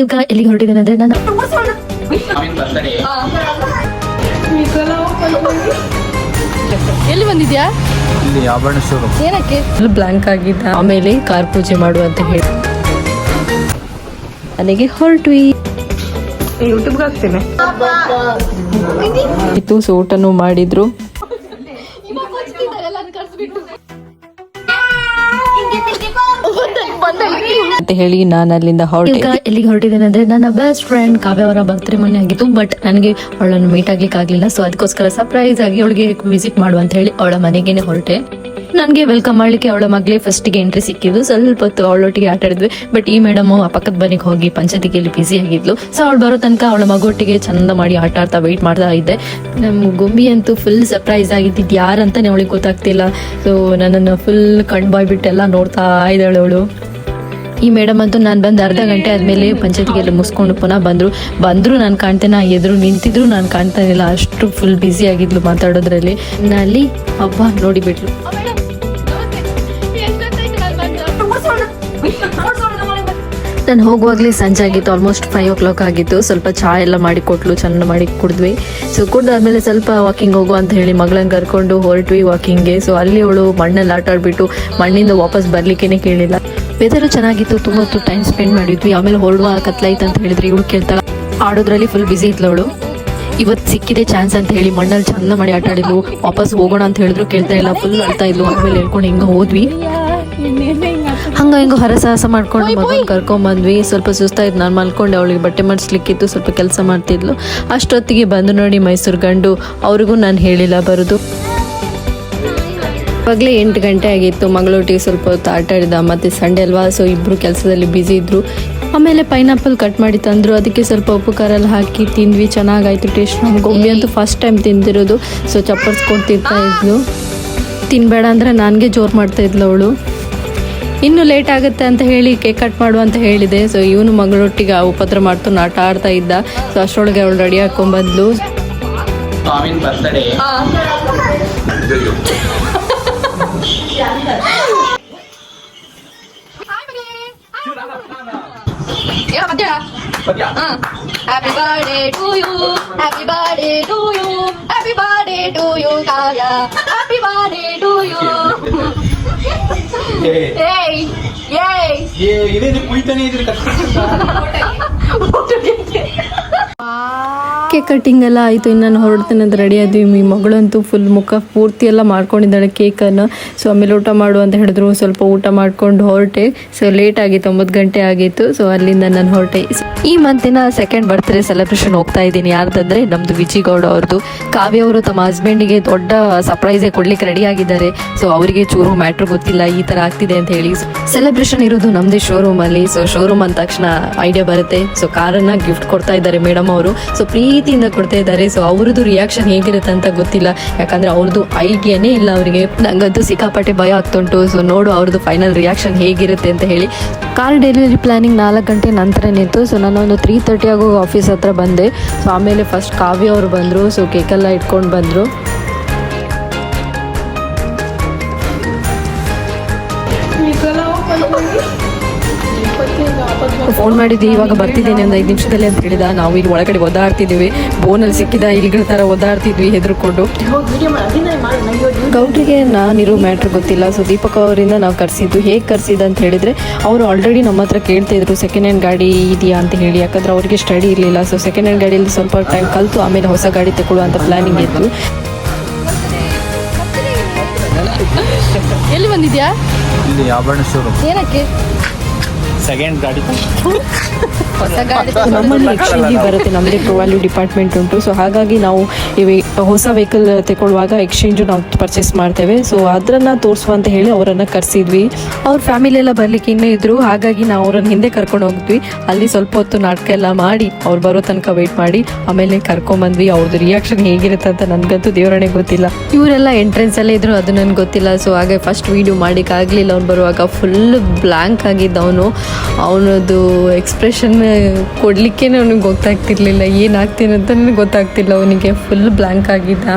ಈಗ ಎಲ್ಲಿಗೆ ಹೊರಟಿದ್ದೇನೆ ಅಂದ್ರೆ ನಾನು ಎಲ್ಲಿ ಬಂದಿದ್ಯಾ? ಇಲ್ಲಿ ಆಭರಣ ಶೋರೂಮ್ ಏನಕ್ಕೆ ಬ್ಲಾಂಕ್ ಆಗಿದ್ದ. ಆಮೇಲೆ ಕಾರ್ ಪೂಜೆ ಮಾಡು ಅಂತ ಹೇಳಿ. ನನಗೆ ಹೊರಟ್ವಿ. ಯೂಟ್ಯೂಬ್ಗೆ ಹಾಕ್ತೇನೆ. ಇತ್ತು ಸೊ ಊಟನೂ ಮಾಡಿದ್ರು. ಅಂತ ಹೇಳಿ ನಾನು ಅಲ್ಲಿಂದ ಹೊರಟೆ. ಎಲ್ಲಿಗೆ ಹೊರಟಿದ್ದೇನೆ ಅಂದ್ರೆ ನನ್ನ ಬೆಸ್ಟ್ ಫ್ರೆಂಡ್ ಕಾವ್ಯ ಅವರ ಬರ್ತ್ಡೇ ಮೊನ್ನೆ ಆಗಿತ್ತು ಬಟ್ ನನಗೆ ಅವಳನ್ನು ಮೀಟ್ ಆಗ್ಲಿಕ್ಕೆ ಆಗ್ಲಿಲ್ಲ ಸೊ ಅದಕ್ಕೋಸ್ಕರ ಸರ್ಪ್ರೈಸ್ ಆಗಿ ಅವಳಿಗೆ ವಿಸಿಟ್ ಮಾಡುವ ಅಂತ ಹೇಳಿ ಅವಳ ಮನೆಗೇನೆ ಹೊರಟೆ. ನನಗೆ ವೆಲ್ಕಮ್ ಮಾಡ್ಲಿಕ್ಕೆ ಅವಳ ಮಗಳೇ ಫಸ್ಟಿಗೆ ಎಂಟ್ರಿ ಸಿಕ್ಕಿದ್ದು, ಸ್ವಲ್ಪ ಹೊತ್ತು ಅವಳೊಟ್ಟಿಗೆ ಆಟ ಆಡಿದ್ವಿ ಬಟ್ ಈ ಮೇಡಮ್ ಆ ಪಕ್ಕದ ಮನೆಗೆ ಹೋಗಿ ಪಂಚಾಯತಿಗೆಯಲ್ಲಿ ಬ್ಯುಸಿ ಆಗಿದ್ಲು. ಸೊ ಅವಳು ಬರೋ ತನಕ ಅವಳ ಮಗೊಟ್ಟಿಗೆ ಚಂದ ಮಾಡಿ ಆಟ ಆಡ್ತಾ ವೆಯ್ಟ್ ಮಾಡ್ತಾ ಇದ್ದೆ. ನಮ್ಮ ಗೊಂಬಿ ಅಂತೂ ಫುಲ್ ಸರ್ಪ್ರೈಸ್ ಆಗಿದ್ದಿದ್ದು ಯಾರಂತಾನೆ ಅವಳಿಗೆ ಗೊತ್ತಾಗ್ತಿಲ್ಲ. ಸೊ ನನ್ನನ್ನು ಫುಲ್ ಕಣ್ಬಾಯ್ ಬಿಟ್ಟೆಲ್ಲ ನೋಡ್ತಾ ಇದ್ದಾಳೆ ಅವಳು. ಈ ಮೇಡಮ್ ಅಂತೂ ನಾನು ಬಂದು ಅರ್ಧ ಗಂಟೆ ಆದಮೇಲೆ ಪಂಚಾಯತಿಗೆಲ್ಲ ಮುಗಿಸ್ಕೊಂಡು ಪುನಃ ಬಂದರು. ಬಂದರೂ ನಾನು ಕಾಣ್ತೇನೆ ಎದುರು ನಿಂತಿದ್ರು ನಾನು ಕಾಣ್ತಾ ಇಲ್ಲ ಅಷ್ಟು ಫುಲ್ ಬ್ಯುಸಿ ಆಗಿದ್ಲು ಮಾತಾಡೋದ್ರಲ್ಲಿ. ಅಲ್ಲಿ ಹಬ್ಬ ನೋಡಿಬಿಟ್ಲು ನಾನು ಹೋಗುವಾಗಲೇ ಸಂಜೆ ಆಗಿತ್ತು ಆಲ್ಮೋಸ್ಟ್ ಫೈವ್ ಓ ಕ್ಲಾಕ್ ಆಗಿತ್ತು. ಸ್ವಲ್ಪ ಚಹಾ ಎಲ್ಲ ಮಾಡಿ ಕೊಟ್ಲು ಚೆನ್ನಾಗಿ ಮಾಡಿ ಕುಡಿದ್ವಿ. ಸೊ ಕುಡ್ದಾದ್ಮೇಲೆ ಸ್ವಲ್ಪ ವಾಕಿಂಗ್ ಹೋಗು ಅಂತ ಹೇಳಿ ಮಗಳನ್ನ ಕರ್ಕೊಂಡು ಹೊರಟ್ವಿ ವಾಕಿಂಗ್ಗೆ ಸೊ ಅಲ್ಲಿ ಅವಳು ಮಣ್ಣಲ್ಲಿ ಆಟ ಆಡ್ಬಿಟ್ಟು ಮಣ್ಣಿಂದ ವಾಪಸ್ ಬರ್ಲಿಕ್ಕೇನೆ ಕೇಳಿಲ್ಲ. ವೆದರು ಚೆನ್ನಾಗಿತ್ತು ತುಂಬ ಹೊತ್ತು ಟೈಮ್ ಸ್ಪೆಂಡ್ ಮಾಡಿದ್ವಿ. ಆಮೇಲೆ ಹೊರಡುವ ಕತ್ಲಾಯ್ತು ಅಂತ ಹೇಳಿದ್ರೆ ಇವಳು ಕೇಳ್ತಾಳೆ ಆಡೋದ್ರಲ್ಲಿ ಫುಲ್ ಬಿಸಿ ಇದ್ಲವಳು ಅವಳು. ಇವತ್ತು ಸಿಕ್ಕಿದೆ ಚಾನ್ಸ್ ಅಂತ ಹೇಳಿ ಮಣ್ಣಲ್ಲಿ ಚಂದ ಮಾಡಿ ಆಟ ಆಡಿದ್ಲು. ವಾಪಸ್ ಹೋಗೋಣ ಅಂತ ಹೇಳಿದ್ರು ಕೇಳ್ತಾ ಇಲ್ಲ. ಫುಲ್ ಅಳ್ತಾ ಇದ್ಲು. ಆಮೇಲೆ ಹೇಳ್ಕೊಂಡು ಹಿಂಗ ಹೋದ್ವಿ. ಹಂಗೆ ಹಿಂಗೆ ಹರಸಾಹಸ ಮಾಡ್ಕೊಂಡು ಮಗನ ಕರ್ಕೊಂಡ್ ಬಂದ್ವಿ. ಸ್ವಲ್ಪ ಸುಸ್ತಾಯ್ತು ನಾನು ಮಲ್ಕೊಂಡೆ. ಅವಳಿಗೆ ಬಟ್ಟೆ ಮಾಡಿಸ್ಲಿಕ್ಕಿತ್ತು. ಸ್ವಲ್ಪ ಕೆಲಸ ಮಾಡ್ತಿದ್ಲು. ಅಷ್ಟೊತ್ತಿಗೆ ಬಂದು ನೋಡಿ ಮೈಸೂರು ಗಂಡು. ಅವ್ರಿಗೂ ನಾನು ಹೇಳಿಲ್ಲ ಬರೋದು. ಇವಾಗಲೇ ಎಂಟು ಗಂಟೆ ಆಗಿತ್ತು. ಮಗಳೊಟ್ಟಿಗೆ ಸ್ವಲ್ಪ ಹೊತ್ತು ಆಟ ಆಡಿದ. ಮತ್ತು ಸಂಡೆ ಅಲ್ವಾ? ಸೊ ಇಬ್ಬರು ಕೆಲಸದಲ್ಲಿ ಬ್ಯುಸಿ ಇದ್ದರು ಆಮೇಲೆ ಪೈನಾಪಲ್ ಕಟ್ ಮಾಡಿ ತಂದರು. ಅದಕ್ಕೆ ಸ್ವಲ್ಪ ಉಪ್ಪು ಖಾರ ಎಲ್ಲ ಹಾಕಿ ತಿಂದ್ವಿ. ಚೆನ್ನಾಗಾಯ್ತು. ಟೇಸ್ಟ್ ನಮ್ಮ ಗೊಬ್ಬಿ ಅಂತೂ ಫಸ್ಟ್ ಟೈಮ್ ತಿಂದಿರೋದು. ಸೊ ಚಪ್ಪರ್ಸ್ ತಿಂತಾ ಇದ್ಲು. ತಿನ್ಬೇಡ ಅಂದರೆ ನನಗೆ ಜೋರು ಮಾಡ್ತಾ ಇದ್ಲು ಅವಳು. ಇನ್ನು ಲೇಟ್ ಆಗುತ್ತೆ ಅಂತ ಹೇಳಿ ಕೇಕ್ ಕಟ್ ಮಾಡು ಅಂತ ಹೇಳಿದೆ. ಸೊ ಇವನು ಮಗಳೊಟ್ಟಿಗೆ ಆ ಉಪದ್ರ ಮಾಡ್ತು. ಆಟ ಆಡ್ತಾ ಇದ್ದ. ಸೊ ಅಷ್ಟರೊಳಗೆ ಅವಳು ರೆಡಿ ಹಾಕೊಂಡ್ಬಂದ್ಲು ಸ್ವಾಮಿನ್ birthday happy birthday to you happy birthday to you happy birthday to you Kavya happy birthday to you ಏಯ್ ಏಯ್ ಇದೇನು ಕುಯ್ತಾನೆ ಇದ್ರಿ ಕಷ್ಟ ಕೇಕ್ ಕಟ್ಟಿಂಗ್ ಎಲ್ಲ ಆಯಿತು? ಇನ್ನು ನಾನು ಹೊರಡ್ತೇನೆ ಅಂತ ರೆಡಿ ಆದ್ವಿ. ಈ ಮಗಳಂತೂ ಫುಲ್ ಮುಖ ಪೂರ್ತಿ ಎಲ್ಲ ಮಾಡ್ಕೊಂಡಿದ್ದಾಳೆ ಕೇಕನ್ನು ಸೊ ಆಮೇಲೆ ಊಟ ಮಾಡು ಅಂತ ಹೇಳಿದ್ರು. ಸ್ವಲ್ಪ ಊಟ ಮಾಡ್ಕೊಂಡು ಹೊರಟೆ. ಸೊ ಲೇಟ್ ಆಗಿತ್ತು. ಒಂಬತ್ತು ಗಂಟೆ ಆಗಿತ್ತು. ಸೊ ಅಲ್ಲಿಂದ ನಾನು ಹೊರಟೆ. ಈ ಮಂತಿನ ಸೆಕೆಂಡ್ ಬರ್ತ್ಡೇ ಸೆಲೆಬ್ರೇಷನ್ ಹೋಗ್ತಾ ಇದ್ದೀನಿ. ಯಾರ್ದಂದ್ರೆ ನಮ್ದು ವಿಜಿಗೌಡ ಅವ್ರದ್ದು ಕಾವ್ಯ ಅವರು ತಮ್ಮ ಹಸ್ಬೆಂಡಿಗೆ ದೊಡ್ಡ ಸರ್ಪ್ರೈಸೇ ಕೊಡ್ಲಿಕ್ಕೆ ರೆಡಿ ಆಗಿದ್ದಾರೆ. ಸೊ ಅವರಿಗೆ ಚೂರು ಮ್ಯಾಟ್ರ್ ಗೊತ್ತಿಲ್ಲ. ಈ ತರ ಆಗ್ತಿದೆ ಅಂತ ಹೇಳಿ. ಸೆಲೆಬ್ರೇಷನ್ ಇರೋದು ನಮ್ದೇ ಶೋರೂಮ್ ಅಲ್ಲಿ. ಸೊ ಶೋರೂಮ್ ಅಂದ ತಕ್ಷಣ ಐಡಿಯಾ ಬರುತ್ತೆ. ಸೊ ಕಾರನ್ನ ಗಿಫ್ಟ್ ಕೊಡ್ತಾ ಇದ್ದಾರೆ ಮೇಡಮ್ ಅವರು. ಸೊ ಪ್ರೀತಿಯಿಂದ ಕೊಡ್ತಾ ಇದ್ದಾರೆ. ಸೊ ಅವ್ರದ್ದು ರಿಯಾಕ್ಷನ್ ಹೇಗಿರುತ್ತೆ ಅಂತ ಗೊತ್ತಿಲ್ಲ. ಯಾಕಂದ್ರೆ ಅವ್ರದ್ದು ಐಡಿಯಾನೇ ಇಲ್ಲ ಅವರಿಗೆ. ನಂಗಂತೂ ಸಿಕ್ಕಾಪಟ್ಟೆ ಭಯ ಆಗ್ತುಂಟು. ಸೊ ನೋಡು ಅವ್ರದ್ದು ಫೈನಲ್ ರಿಯಾಕ್ಷನ್ ಹೇಗಿರುತ್ತೆ ಅಂತ ಹೇಳಿ. ಕಾರ್ ಡೆಲಿವರಿ ಪ್ಲಾನಿಂಗ್ ನಾಲ್ಕು ಗಂಟೆ ನಂತರ ನಿಂತು ಸೊ ನಾನು ಒಂದು ತ್ರೀ ತರ್ಟಿ ಆಗೋ ಆಫೀಸ್ ಹತ್ರ ಬಂದೆ. ಸೊ ಆಮೇಲೆ ಫಸ್ಟ್ ಕಾವ್ಯ ಅವರು ಬಂದರು. ಸೊ ಕೇಕೆಲ್ಲ ಇಟ್ಕೊಂಡು ಬಂದರು. ಫೋನ್ ಮಾಡಿದ್ದೆ ಇವಾಗ ಬರ್ತಿದ್ದೇನೆ ಒಂದು ಐದು ನಿಮಿಷದಲ್ಲಿ ಅಂತ ಹೇಳಿದ. ನಾವು ಇಲ್ಲಿ ಒಳಗಡೆ ಓದಾಡ್ತಿದ್ದೀವಿ ಬೋನಲ್ಲಿ ಸಿಕ್ಕಿದ ಇಲ್ಗಳ ಥರ ಓದಾಡ್ತಿದ್ವಿ ಹೆದರ್ಕೊಂಡು. ಗೌಡ್ರಿಗೆ ನಾನಿರೋ ಮ್ಯಾಟ್ರ್ ಗೊತ್ತಿಲ್ಲ. ಸೊ ದೀಪಕ್ ಅವರಿಂದ ನಾವು ಕರೆಸಿದ್ದು. ಹೇಗೆ ಕರೆಸಿದ್ದು ಅಂತ ಹೇಳಿದರೆ ಅವರು ಆಲ್ರೆಡಿ ನಮ್ಮ ಹತ್ರ ಕೇಳ್ತಾ ಇದ್ರು ಸೆಕೆಂಡ್ ಹ್ಯಾಂಡ್ ಗಾಡಿ ಇದೆಯಾ ಅಂತ ಹೇಳಿ. ಯಾಕಂದ್ರೆ ಅವರಿಗೆ ಸ್ಟಡಿ ಇರಲಿಲ್ಲ. ಸೊ ಸೆಕೆಂಡ್ ಹ್ಯಾಂಡ್ ಗಾಡಿಯಲ್ಲಿ ಸ್ವಲ್ಪ ಟೈಮ್ ಕಲಿತು ಆಮೇಲೆ ಹೊಸ ಗಾಡಿ ತಗೊಳ್ಳುವಂಥ ಪ್ಲಾನಿಂಗ್ ಇತ್ತು. ಎಲ್ಲಿ ಬಂದಿದ್ಯಾ? ಇಲ್ಲಿ ಆಭರಣ ಶೋರೂಮ್ ಏನಕ್ಕೆ? ಸೆಕೆಂಡ್ ಗಾಡಿ ಹೊಸ ಗಾಡಿ ನಮ್ಮಲ್ಲಿ ಎಕ್ಸ್ಚೇಂಜ್ ಬರುತ್ತೆ ನಮ್ಮದೇ ಪ್ರೊವ್ಯಾಲ್ಯೂ ಡಿಪಾರ್ಟ್ಮೆಂಟ್ ಉಂಟು. ಸೊ ಹಾಗಾಗಿ ನಾವು ಈ ಹೊಸ ವೆಹಿಕಲ್ ತಗೊಳ್ಳುವಾಗ ಎಕ್ಸ್ಚೇಂಜು ನಾವು ಪರ್ಚೇಸ್ ಮಾಡ್ತೇವೆ. ಸೊ ಅದನ್ನು ತೋರಿಸುವ ಅಂತ ಹೇಳಿ ಅವರನ್ನು ಕರೆಸಿದ್ವಿ. ಅವ್ರ ಫ್ಯಾಮಿಲಿ ಎಲ್ಲ ಬರ್ಲಿಕ್ಕೆ ಇನ್ನೂ ಇದ್ರು. ಹಾಗಾಗಿ ನಾವು ಅವ್ರನ್ನ ಹಿಂದೆ ಕರ್ಕೊಂಡು ಹೋಗಿದ್ವಿ. ಅಲ್ಲಿ ಸ್ವಲ್ಪ ಹೊತ್ತು ನಾಟಕ ಎಲ್ಲ ಮಾಡಿ ಅವ್ರು ಬರೋ ತನಕ ವೆಯ್ಟ್ ಮಾಡಿ ಆಮೇಲೆ ಕರ್ಕೊಂಬಂದ್ವಿ ಅವ್ರದ್ದು ರಿಯಾಕ್ಷನ್ ಹೇಗಿರುತ್ತೆ ಅಂತ ನನಗಂತೂ ದೇವರಣೆ ಗೊತ್ತಿಲ್ಲ. ಇವರೆಲ್ಲ ಎಂಟ್ರೆನ್ಸ್ ಅಲ್ಲೇ ಇದ್ರು ಅದು ನನಗೆ ಗೊತ್ತಿಲ್ಲ. ಸೊ ಹಾಗೆ ಫಸ್ಟ್ ವೀಡಿಯೋ ಆಗಲಿಲ್ಲ ಅವ್ನು ಬರುವಾಗ ಫುಲ್ ಬ್ಲ್ಯಾಂಕ್ ಆಗಿದ್ದ ಅವನು. ಅವನದು ಎಕ್ಸ್ಪ್ರೆಷನ್ ಕೊಡಲಿಕ್ಕೆ ಅವನಿಗೆ ಗೊತ್ತಾಗ್ತಿರ್ಲಿಲ್ಲ ಏನಾಗ್ತೀನಿ ಅಂತ ನನಗೆ ಗೊತ್ತಾಗ್ತಿಲ್ಲ ಅವನಿಗೆ ಫುಲ್ ಬ್ಲ್ಯಾಂಕ್ ಆಗಿದ್ದ.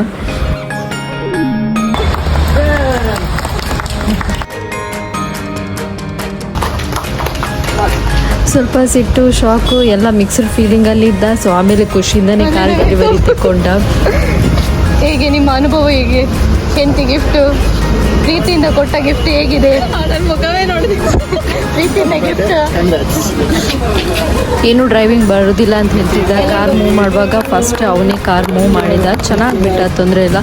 ಸ್ವಲ್ಪ ಸಿಟ್ಟು ಶಾಕು ಎಲ್ಲ ಮಿಕ್ಸ್ಡ್ ಫೀಲಿಂಗಲ್ಲಿ ಇದ್ದ ಸೊ ಆಮೇಲೆ ಖುಷಿಯಿಂದನೇ ಕಾರ್ ಡೆಲಿವರಿ ತಗೊಂಡ ಹೇಗೆ ನಿಮ್ಮ ಅನುಭವ ಹೇಗೆ? ಹೆಂಡತಿ ಗಿಫ್ಟ್ ಪ್ರೀತಿಯಿಂದ ಕೊಟ್ಟ ಗಿಫ್ಟ್ ಹೇಗಿದೆ? ಮುಖವೇ ನೋಡಿದೆ ಪ್ರೀತಿಯಿಂದ ಗಿಫ್ಟ್ ಏನು ಡ್ರೈವಿಂಗ್ ಬರೋದಿಲ್ಲ ಅಂತ ಹೇಳ್ತಿದ್ದ ಕಾರ್ ಮೂವ್ ಮಾಡುವಾಗ ಫಸ್ಟ್ ಅವನೇ ಕಾರ್ ಮೂವ್ ಮಾಡಿದ. ಚೆನ್ನಾಗಿ ಬಿಟ್ಟ ತೊಂದರೆ ಇಲ್ಲ.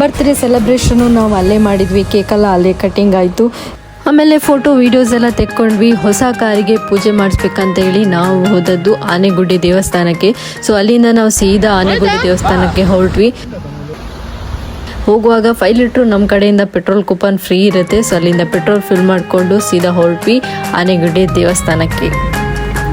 ಬರ್ತ್ಡೇ ಸೆಲೆಬ್ರೇಷನು ನಾವು ಅಲ್ಲೇ ಮಾಡಿದ್ವಿ. ಕೇಕೆಲ್ಲ ಅಲ್ಲೇ ಕಟ್ಟಿಂಗ್ ಆಯಿತು. ಆಮೇಲೆ ಫೋಟೋ ವೀಡಿಯೋಸ್ ಎಲ್ಲ ತೆಕ್ಕೊಂಡ್ವಿ. ಹೊಸ ಕಾರಿಗೆ ಪೂಜೆ ಮಾಡಿಸ್ಬೇಕಂತ ಹೇಳಿ ನಾವು ಹೋದದ್ದು ಆನೆಗುಡ್ಡಿ ದೇವಸ್ಥಾನಕ್ಕೆ. ಸೊ ಅಲ್ಲಿಂದ ನಾವು ಸೀದಾ ಆನೆಗುಡ್ಡಿ ದೇವಸ್ಥಾನಕ್ಕೆ ಹೊರಟ್ವಿ. ಹೋಗುವಾಗ ಫೈವ್ ಲೀಟ್ರ್ ನಮ್ಮ ಕಡೆಯಿಂದ ಪೆಟ್ರೋಲ್ ಕೂಪನ್ ಫ್ರೀ ಇರುತ್ತೆ. ಸೊ ಅಲ್ಲಿಂದ ಪೆಟ್ರೋಲ್ ಫಿಲ್ ಮಾಡಿಕೊಂಡು ಸೀದಾ ಹೊರಟ್ವಿ ಆನೆಗುಡ್ಡೆ ದೇವಸ್ಥಾನಕ್ಕೆ.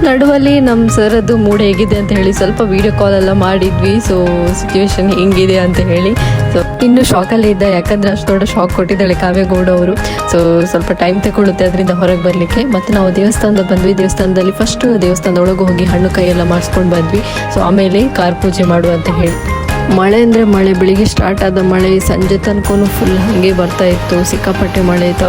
ನಡುವಲ್ಲಿ ನಮ್ಮ ಸರ್ ಅದು ಮೂಡ್ ಹೇಗಿದೆ ಅಂತ ಹೇಳಿ ಸ್ವಲ್ಪ ವಿಡಿಯೋ ಕಾಲ್ ಎಲ್ಲ ಮಾಡಿದ್ವಿ. ಸೊ ಸಿಚುವೇಶನ್ ಹೆಂಗಿದೆ ಅಂತ ಹೇಳಿ. ಸೊ ಇನ್ನು ಶಾಕಲ್ಲಿ ಇದ್ದ. ಯಾಕಂದ್ರೆ ಅಷ್ಟು ದೊಡ್ಡ ಶಾಕ್ ಕೊಟ್ಟಿದ್ದಾಳೆ ಕಾವೇಗೌಡ ಅವರು. ಸೊ ಸ್ವಲ್ಪ ಟೈಮ್ ತಗೊಳ್ಳುತ್ತೆ ಅದರಿಂದ ಹೊರಗೆ ಬರಲಿಕ್ಕೆ. ಮತ್ತು ನಾವು ದೇವಸ್ಥಾನದ ಬಂದ್ವಿ. ದೇವಸ್ಥಾನದಲ್ಲಿ ಫಸ್ಟ್ ದೇವಸ್ಥಾನದ ಒಳಗೆ ಹೋಗಿ ಹಣ್ಣು ಕೈ ಎಲ್ಲ ಮಾಡಿಸ್ಕೊಂಡು ಬಂದ್ವಿ. ಸೊ ಆಮೇಲೆ ಕಾರ್ ಪೂಜೆ ಮಾಡು ಅಂತ ಹೇಳಿ. ಮಳೆ ಅಂದರೆ ಮಳೆ, ಬೆಳಿಗ್ಗೆ ಸ್ಟಾರ್ಟ್ ಆದ ಮಳೆ, ಸಂಜೆ ತನಕ ಫುಲ್ ಹಾಗೆ ಬರ್ತಾ ಇತ್ತು. ಸಿಕ್ಕಾಪಟ್ಟೆ ಮಳೆ ಇತ್ತು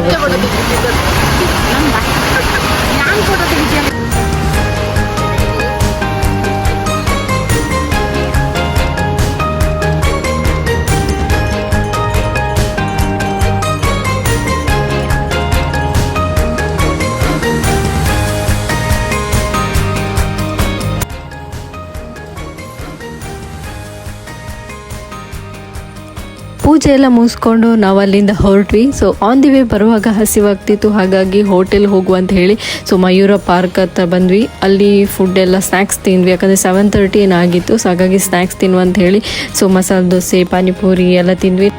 ಪೂಜೆ ಎಲ್ಲ ಮುಗಿಸ್ಕೊಂಡು ನಾವು ಅಲ್ಲಿಂದ ಹೊರಟ್ವಿ. ಸೊ ಆನ್ ದಿ ವೇ ಬರುವಾಗ ಹಸಿವಾಗ್ತಿತ್ತು. ಹಾಗಾಗಿ ಹೋಟೆಲ್ ಹೋಗುವ ಅಂತ ಹೇಳಿ ಸೊ ಮಯೂರ ಪಾರ್ಕ್ ಹತ್ರ ಬಂದ್ವಿ. ಅಲ್ಲಿ ಫುಡ್ ಎಲ್ಲ ಸ್ನ್ಯಾಕ್ಸ್ ತಿಂದ್ವಿ. ಯಾಕಂದರೆ ಸೆವೆನ್ ತರ್ಟಿ ಏನಾಗಿತ್ತು ಸೊ ಹಾಗಾಗಿ ಸ್ನ್ಯಾಕ್ಸ್ ತಿನ್ನುವ ಅಂತ ಹೇಳಿ ಸೊ ಮಸಾಲೆ ದೋಸೆ, ಪಾನಿಪುರಿ ಎಲ್ಲ ತಿಂದ್ವಿ.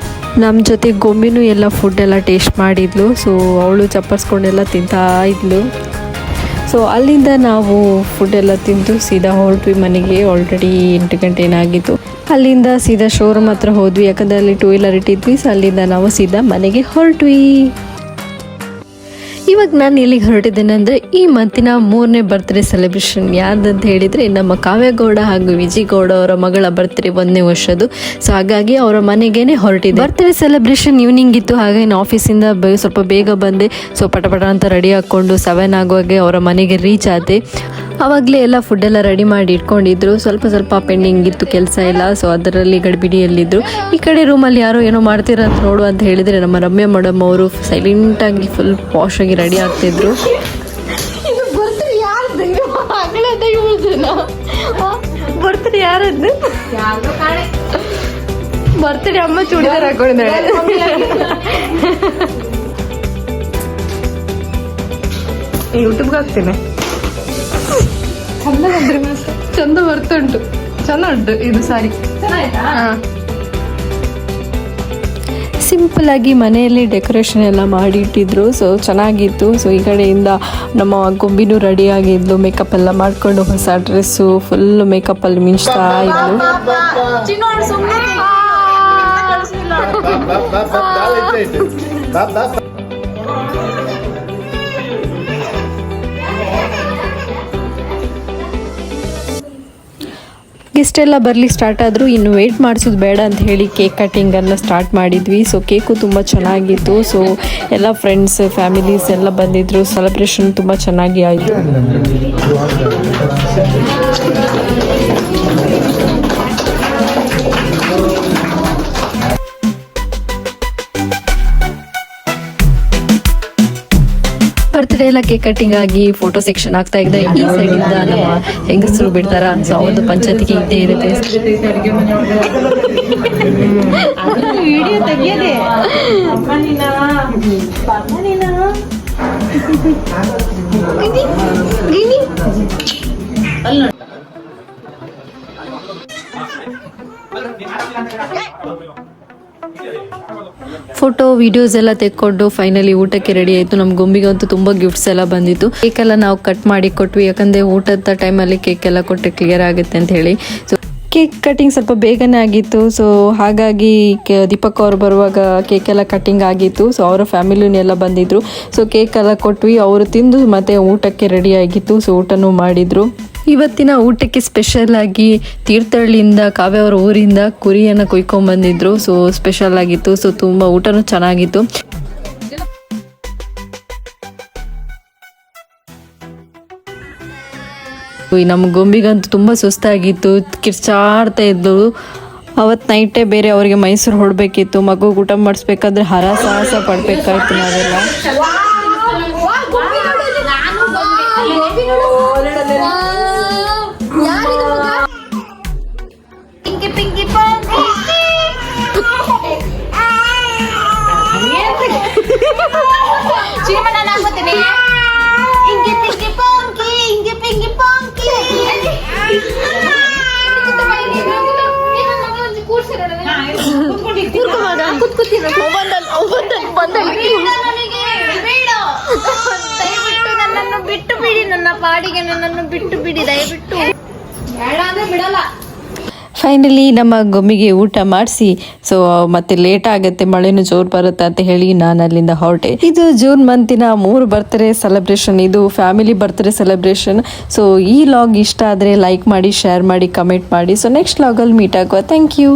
ನಮ್ಮ ಜೊತೆ ಗೊಂಬಿನೂ ಎಲ್ಲ ಫುಡ್ ಎಲ್ಲ ಟೇಸ್ಟ್ ಮಾಡಿದ್ಲು. ಸೊ ಅವಳು ಚಪ್ಪರ್ಸ್ಕೊಂಡೆಲ್ಲ ತಿಂತಾ ಇದ್ಲು. ಸೊ ಅಲ್ಲಿಂದ ನಾವು ಫುಡ್ ಎಲ್ಲ ತಿಂದು ಸೀದಾ ಹೊರಟ್ವಿ ಮನೆಗೆ. ಆಲ್ರೆಡಿ ಎಂಟು ಗಂಟೆ ಏನಾಗಿತ್ತು. ಅಲ್ಲಿಂದ ಸೀದಾ ಶೋರೂಮ್ ಹತ್ರ ಹೋದ್ವಿ. ಯಾಕಂದರೆ ಅಲ್ಲಿ ಟೂ ವೀಲರ್ ಇಟ್ಟಿದ್ವಿ. ಸೊ ಅಲ್ಲಿಂದ ನಾವು ಸೀದಾ ಮನೆಗೆ ಹೊರಟ್ವಿ. ಇವಾಗ ನಾನು ಇಲ್ಲಿಗೆ ಹೊರಟಿದ್ದೇನೆ ಅಂದರೆ ಈ ಮಂತಿನ ಮೂರನೇ ಬರ್ತ್ಡೇ ಸೆಲೆಬ್ರೇಷನ್ ಯಾರ್ದಂತ ಹೇಳಿದರೆ ನಮ್ಮ ಕಾವ್ಯಗೌಡ ಹಾಗೂ ವಿಜಿಗೌಡ ಅವರ ಮಗಳ ಬರ್ತ್ಡೇ ಒಂದನೇ ವರ್ಷದ್ದು. ಸೊ ಹಾಗಾಗಿ ಅವರ ಮನೆಗೇನೆ ಹೊರಟಿದೆ. ಬರ್ತ್ಡೇ ಸೆಲೆಬ್ರೇಷನ್ ಈವ್ನಿಂಗ್ ಇತ್ತು ಹಾಗಾಗಿ ನಾನು ಆಫೀಸಿಂದ ಸ್ವಲ್ಪ ಬೇಗ ಬಂದೆ. ಸೊ ಪಟ ಪಟ ಅಂತ ರೆಡಿ ಹಾಕ್ಕೊಂಡು ಸೆವೆನ್ ಆಗುವಾಗೆ ಅವರ ಮನೆಗೆ ರೀಚ್ ಆದೆ. ಆವಾಗಲೇ ಎಲ್ಲ ಫುಡ್ ಎಲ್ಲ ರೆಡಿ ಮಾಡಿ ಇಟ್ಕೊಂಡಿದ್ರು. ಸ್ವಲ್ಪ ಸ್ವಲ್ಪ ಪೆಂಡಿಂಗ್ ಇತ್ತು ಕೆಲಸ ಎಲ್ಲ ಸೊ ಅದರಲ್ಲಿ ಗಡಿಬಿಡಿಯಲ್ಲಿದ್ದರು ಈ ಕಡೆ ರೂಮಲ್ಲಿ ಯಾರೋ ಏನೋ ಮಾಡ್ತೀರ ಅಂತ ನೋಡು ಅಂತ ಹೇಳಿದರೆ ನಮ್ಮ ರಮ್ಯ ಮೇಡಮ್ ಅವರು ಸೈಲೆಂಟಾಗಿ ಫುಲ್ ವಾಶ್ ಆಗಿ ರೆಡಿ ಆಗ್ತಿದ್ರು. ಇದು ಬರ್ತಾರೆ ಅಮ್ಮ ಚೂಡಿದಾರ. ಹಾಕೊಂಡಿದ್ದಾಳೆ ಯೂಟ್ಯೂಬ್ಗೆ ಹಾಕ್ತೇನೆ. ಚಂದ ಬಂದ್ರಿ ಚಂದ ಬರ್ತುಂಟು ಚಂದ ಉಂಟು ಇದು ಸಾರಿ ಸಿಂಪಲ್ ಆಗಿ ಮನೆಯಲ್ಲಿ ಡೆಕೋರೇಷನ್ ಎಲ್ಲ ಮಾಡಿ ಇಟ್ಟಿದ್ರು ಸೊ ಚೆನ್ನಾಗಿತ್ತು ಸೊ ಈ ಕಡೆಯಿಂದ ನಮ್ಮ ಗೊಂಬಿನೂ ರೆಡಿ ಆಗಿದ್ಲು ಮೇಕಪ್ ಎಲ್ಲ ಮಾಡ್ಕೊಂಡು ಹೊಸ ಡ್ರೆಸ್ಸು ಫುಲ್ ಮೇಕಪ್ ಅಲ್ಲಿ ಮಿಂಚ್ತಾ ಇದ್ಲು ಗೆಸ್ಟ್ ಎಲ್ಲ ಬರ್ಲಿಕ್ಕೆ ಸ್ಟಾರ್ಟ್ ಆದರೂ ಇನ್ನು ವೇಟ್ ಮಾಡಿಸೋದು ಬೇಡ ಅಂತ ಹೇಳಿ ಕೇಕ್ ಕಟ್ಟಿಂಗನ್ನು ಸ್ಟಾರ್ಟ್ ಮಾಡಿದ್ವಿ. ಸೊ ಕೇಕು ತುಂಬ ಚೆನ್ನಾಗಿತ್ತು. ಸೊ ಎಲ್ಲ ಫ್ರೆಂಡ್ಸ್ ಫ್ಯಾಮಿಲೀಸ್ ಎಲ್ಲ ಬಂದಿದ್ದರು ಸೆಲೆಬ್ರೇಷನ್ ತುಂಬ ಚೆನ್ನಾಗಿ ಆಯಿತು. ಬರ್ತ್ಡೇ ಎಲ್ಲ ಕೇಕ್ ಕಟಿಂಗ್ ಆಗಿ ಫೋಟೋ ಸೆಕ್ಷನ್ ಆಗ್ತಾ ಇದೆ. ಈ ಸೈಡ್ ಇಂದ ನಮ್ಮ ಹೆಂಗಸರು ಬಿಡ್ತಾರ ಅಂತ ಒಂದು ಪಂಚಾಯತಿಗೆ ಇದ್ದೇ ಇರುತ್ತೆ. ವಿಡಿಯೋ ತೆಗಿಯದೆ. ಫೋಟೋ ವಿಡಿಯೋಸ್ ಎಲ್ಲ ತೆಕ್ಕೊಂಡು ಫೈನಲಿ ಊಟಕ್ಕೆ ರೆಡಿ ಆಯಿತು. ನಮ್ಮ ಗೊಂಬಿಗಂತೂ ತುಂಬ ಗಿಫ್ಟ್ಸ್ ಎಲ್ಲ ಬಂದಿತ್ತು. ಕೇಕ್ ಎಲ್ಲ ನಾವು ಕಟ್ ಮಾಡಿ ಕೊಟ್ವಿ. ಯಾಕಂದರೆ ಊಟದ ಟೈಮಲ್ಲಿ ಕೇಕ್ ಎಲ್ಲ ಕೊಟ್ಟರೆ ಕ್ಲಿಯರ್ ಆಗುತ್ತೆ ಅಂತ ಹೇಳಿ. ಸೊ ಕೇಕ್ ಕಟಿಂಗ್ ಸ್ವಲ್ಪ ಬೇಗನೆ ಆಗಿತ್ತು. ಸೊ ಹಾಗಾಗಿ ದೀಪಕ್ ಅವ್ರು ಬರುವಾಗ ಕೇಕ್ ಎಲ್ಲ ಕಟಿಂಗ್ ಆಗಿತ್ತು. ಸೊ ಅವರ ಫ್ಯಾಮಿಲಿನೆಲ್ಲ ಬಂದಿದ್ರು. ಸೊ ಕೇಕ್ ಎಲ್ಲ ಕೊಟ್ವಿ. ಅವರು ತಿಂದು ಮತ್ತೆ ಊಟಕ್ಕೆ ರೆಡಿ ಆಗಿತ್ತು. ಸೊ ಊಟನೂ ಮಾಡಿದ್ರು. ಇವತ್ತಿನ ಊಟಕ್ಕೆ ಸ್ಪೆಷಲ್ ಆಗಿ ತೀರ್ಥಹಳ್ಳಿಯಿಂದ ಕಾವ್ಯವರ ಊರಿಂದ ಕುರಿಯನ್ನ ಕುಯ್ಕೊಂಡ್ ಬಂದಿದ್ರು. ಸೊ ಸ್ಪೆಷಲ್ ಆಗಿತ್ತು. ಸೊ ತುಂಬಾ ಊಟನೂ ಚೆನ್ನಾಗಿತ್ತು. ನಮ್ಮ ಗೊಂಬಿಗಂತೂ ತುಂಬಾ ಸುಸ್ತಾಗಿತ್ತು. ಕಿರ್ಚಾಡ್ತಾ ಇದ್ದು ಅವತ್ತು ನೈಟೇ ಬೇರೆ ಅವರಿಗೆ ಮೈಸೂರು ಹೊಡಬೇಕಿತ್ತು. ಮಗು ಊಟ ಮಾಡಿಸ್ಬೇಕಾದ್ರೆ ಹರಸಾಹಸ ಪಡಬೇಕಾಯ್ತು ನಾವೆಲ್ಲ. ದಯವಿಟ್ಟು ನನ್ನನ್ನು ಬಿಟ್ಟು ಬಿಡಿ. ನನ್ನ ಪಾಡಿಗೆ ನನ್ನನ್ನು ಬಿಟ್ಟು ಬಿಡಿ. ದಯವಿಟ್ಟು. ಬೇಡ ಅಂದ್ರೆ ಬಿಡಲ್ಲ. ಫೈನಲಿ ನಮ್ಮ ಗೊಮ್ಮಿಗೆ ಊಟ ಮಾಡಿಸಿ. ಸೊ ಮತ್ತೆ ಲೇಟ್ ಆಗುತ್ತೆ ಮಳೆನೂ ಜೋರು ಬರುತ್ತೆ ಅಂತ ಹೇಳಿ ನಾನು ಅಲ್ಲಿಂದ ಹೊರಟೆ. ಇದು ಜೂನ್ ಮಂತಿನ ಮೂರು ಬರ್ತ್ಡೇ ಸೆಲೆಬ್ರೇಷನ್ ಇದು ಫ್ಯಾಮಿಲಿ ಬರ್ತ್ಡೇ ಸೆಲೆಬ್ರೇಷನ್ ಸೊ ಈ ಲಾಗ್ ಇಷ್ಟ ಆದರೆ ಲೈಕ್ ಮಾಡಿ ಶೇರ್ ಮಾಡಿ ಕಮೆಂಟ್ ಮಾಡಿ. ಸೊ ನೆಕ್ಸ್ಟ್ ಲಾಗಲ್ಲಿ ಮೀಟ್ ಆಗುವ. Thank you